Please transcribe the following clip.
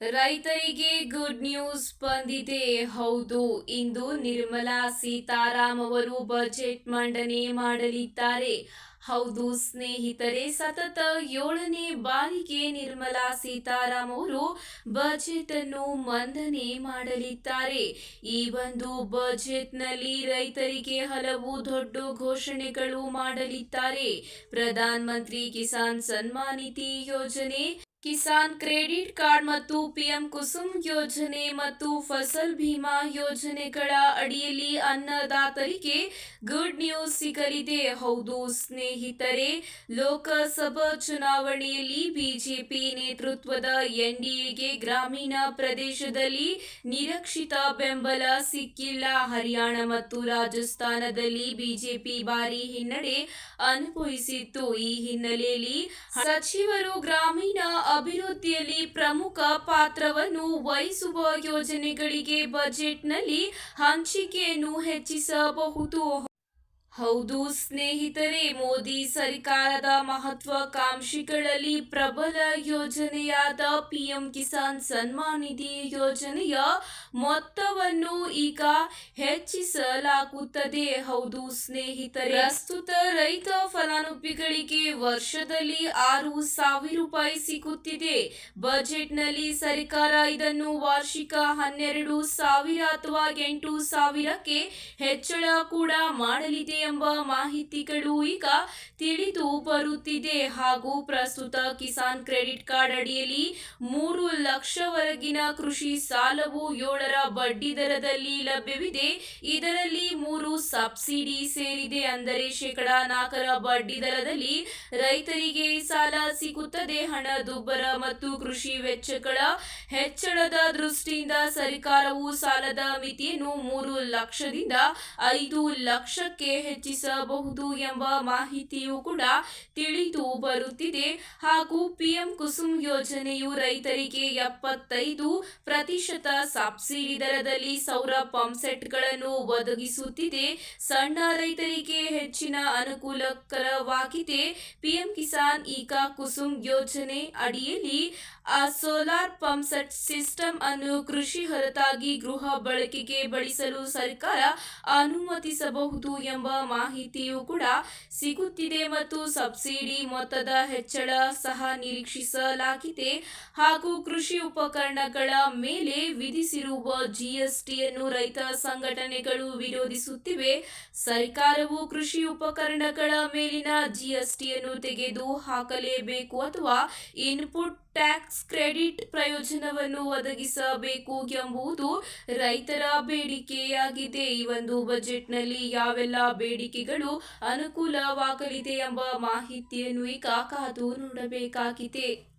ರೈತರಿಗೆ good news ಬಂದಿದೆ. ಹೌದು, ಇಂದು ನಿರ್ಮಲಾ ಸೀತಾರಾಮ್ ಅವರು ಬಜೆಟ್ ಮಂಡನೆ ಮಾಡಲಿದ್ದಾರೆ. ಹೌದು, ಸ್ನೇಹಿತರೆ, ಸತತ ಏಳನೇ ಬಾರಿಗೆ ನಿರ್ಮಲಾ ಸೀತಾರಾಮ್ ಅವರು ಬಜೆಟ್ ಅನ್ನು ಮಂಡನೆ ಮಾಡಲಿದ್ದಾರೆ. ಈ ಒಂದು ಬಜೆಟ್ನಲ್ಲಿ ರೈತರಿಗೆ ಹಲವು ದೊಡ್ಡ ಘೋಷಣೆಗಳು ಮಾಡಲಿದ್ದಾರೆ. ಪ್ರಧಾನ ಮಂತ್ರಿ ಕಿಸಾನ್ ಸನ್ಮಾನಿತಿ ಯೋಜನೆ ಕಿಸಾನ್ ಕ್ರೆಡಿಟ್ ಕಾರ್ಡ್ ಮತ್ತು ಪಿಎಂ ಕುಸುಮ್ ಯೋಜನೆ ಮತ್ತು ಫಸಲ್ ಭೀಮಾ ಯೋಜನೆಗಳ ಅಡಿಯಲ್ಲಿ ಅನ್ನದಾತರಿಗೆ ಗುಡ್ ನ್ಯೂಸ್ ಸಿಗಲಿದೆ. ಹೌದು, ಸ್ನೇಹಿತರೆ, ಲೋಕಸಭಾ ಚುನಾವಣೆಯಲ್ಲಿ ಬಿಜೆಪಿ ನೇತೃತ್ವದ ಎನ್ಡಿಎಗೆ ಗ್ರಾಮೀಣ ಪ್ರದೇಶದಲ್ಲಿ ನಿರೀಕ್ಷಿತ ಬೆಂಬಲ ಸಿಕ್ಕಿಲ್ಲ. ಹರಿಯಾಣ ಮತ್ತು ರಾಜಸ್ಥಾನದಲ್ಲಿ ಬಿಜೆಪಿ ಭಾರಿ ಹಿನ್ನಡೆ ಅನುಭವಿಸಿತ್ತು. ಈ ಹಿನ್ನೆಲೆಯಲ್ಲಿ ಸಚಿವರು ಗ್ರಾಮೀಣ ಅಭಿವೃದ್ಧಿಯಲ್ಲಿ ಪ್ರಮುಖ ಪಾತ್ರವನ್ನು ವಹಿಸುವ ಯೋಜನೆಗಳಿಗೆ ಬಜೆಟ್ನಲ್ಲಿ ಹಂಚಿಕೆಯನ್ನು ಹೆಚ್ಚಿಸಬಹುದು. ಹೌದು ಸ್ನೇಹಿತರೆ, ಮೋದಿ ಸರ್ಕಾರದ ಮಹತ್ವಾಕಾಂಕ್ಷಿಗಳಲ್ಲಿ ಪ್ರಬಲ ಯೋಜನೆಯಾದ ಪಿಎಂ ಕಿಸಾನ್ ಸನ್ಮಾನ್ ನಿಧಿ ಯೋಜನೆಯ ಮೊತ್ತವನ್ನು ಈಗ ಹೆಚ್ಚಿಸಲಾಗುತ್ತದೆ. ಹೌದು ಸ್ನೇಹಿತರೆ, ಪ್ರಸ್ತುತ ರೈತ ಫಲಾನುಭವಿಗಳಿಗೆ ವರ್ಷದಲ್ಲಿ ಆರು ಸಾವಿರ ರೂಪಾಯಿ ಸಿಗುತ್ತಿದೆ. ಬಜೆಟ್ನಲ್ಲಿ ಸರ್ಕಾರ ಇದನ್ನು ವಾರ್ಷಿಕ ಹನ್ನೆರಡು ಸಾವಿರ ಅಥವಾ ಎಂಟು ಸಾವಿರಕ್ಕೆ ಹೆಚ್ಚಳ ಕೂಡ ಮಾಡಲಿದೆ. ಎಂಬ ಮಾಹಿತಿಗಳು ಈಗ ತಿಳಿದು ಬರುತ್ತಿದೆ. ಹಾಗೂ ಪ್ರಸ್ತುತ ಕಿಸಾನ್ ಕ್ರೆಡಿಟ್ ಕಾರ್ಡ್ ಅಡಿಯಲ್ಲಿ ಮೂರು ಲಕ್ಷವರೆಗಿನ ಕೃಷಿ ಸಾಲವು ಏಳರ ಬಡ್ಡಿ ದರದಲ್ಲಿ ಲಭ್ಯವಿದೆ. ಇದರಲ್ಲಿ ಮೂರು ಸಬ್ಸಿಡಿ ಸೇರಿದೆ ಅಂದರೆ ಶೇಕಡ ನಾಲ್ಕರ ಬಡ್ಡಿ ದರದಲ್ಲಿ ರೈತರಿಗೆ ಸಾಲ ಸಿಗುತ್ತದೆ. ಹಣದುಬ್ಬರ ಮತ್ತು ಕೃಷಿ ವೆಚ್ಚಗಳ ಹೆಚ್ಚಳದ ದೃಷ್ಟಿಯಿಂದ ಸರ್ಕಾರವು ಸಾಲದ ಮಿತಿಯನ್ನು ಮೂರು ಲಕ್ಷದಿಂದ ಐದು ಲಕ್ಷಕ್ಕೆ ಹೆಚ್ಚಿಸಬಹುದು ಎಂಬ ಮಾಹಿತಿಯೂ ಕೂಡ ತಿಳಿದು ಬರುತ್ತಿದೆ. ಹಾಗೂ ಪಿಎಂ ಕುಸುಮ್ ಯೋಜನೆಯು ರೈತರಿಗೆ ಎಪ್ಪತ್ತೈದು ಪ್ರತಿಶತ ಸಬ್ಸಿಡಿ ದರದಲ್ಲಿ ಸೌರ ಪಂಪ್ ಸೆಟ್ಗಳನ್ನು ಒದಗಿಸುತ್ತಿದೆ. ಸಣ್ಣ ರೈತರಿಗೆ ಹೆಚ್ಚಿನ ಅನುಕೂಲಕರವಾಗಿದೆ. ಪಿಎಂ ಕಿಸಾನ್ ಈಗ ಕುಸುಮ್ ಯೋಜನೆ ಅಡಿಯಲ್ಲಿ ಸೋಲಾರ್ ಪಂಪ್ ಸೆಟ್ ಸಿಸ್ಟಮ್ ಅನ್ನು ಕೃಷಿ ಹೊರತಾಗಿ ಗೃಹ ಬಳಕೆಗೆ ಬಳಸಲು ಸರ್ಕಾರ ಅನುಮತಿಸಬಹುದು ಎಂಬ ಮಾಹಿತಿಯು ಕೂಡ ಸಿಗುತ್ತಿದೆ ಮತ್ತು ಸಬ್ಸಿಡಿ ಮೊತ್ತದ ಹೆಚ್ಚಳ ಸಹ ನಿರೀಕ್ಷಿಸಲಾಗಿದೆ. ಹಾಗೂ ಕೃಷಿ ಉಪಕರಣಗಳ ಮೇಲೆ ವಿಧಿಸಿರುವ ಜಿಎಸ್ಟಿಯನ್ನು ರೈತ ಸಂಘಟನೆಗಳು ವಿರೋಧಿಸುತ್ತಿವೆ. ಸರ್ಕಾರವು ಕೃಷಿ ಉಪಕರಣಗಳ ಮೇಲಿನ ಜಿಎಸ್ಟಿಯನ್ನು ತೆಗೆದು ಹಾಕಲೇಬೇಕು ಅಥವಾ ಇನ್ಪುಟ್ ಟ್ಯಾಕ್ಸ್ ಕ್ರೆಡಿಟ್ ಪ್ರಯೋಜನವನ್ನು ಒದಗಿಸಬೇಕು ಎಂಬುದು ರೈತರ ಬೇಡಿಕೆಯಾಗಿದೆ. ಈ ಒಂದು ಬಜೆಟ್ನಲ್ಲಿ ಯಾವೆಲ್ಲ ಬೇಡಿಕೆಗಳು ಅನುಕೂಲವಾಗಲಿದೆ ಎಂಬ ಮಾಹಿತಿಯನ್ನು ಈಗ ಕಾದು ನೋಡಬೇಕಾಗಿದೆ.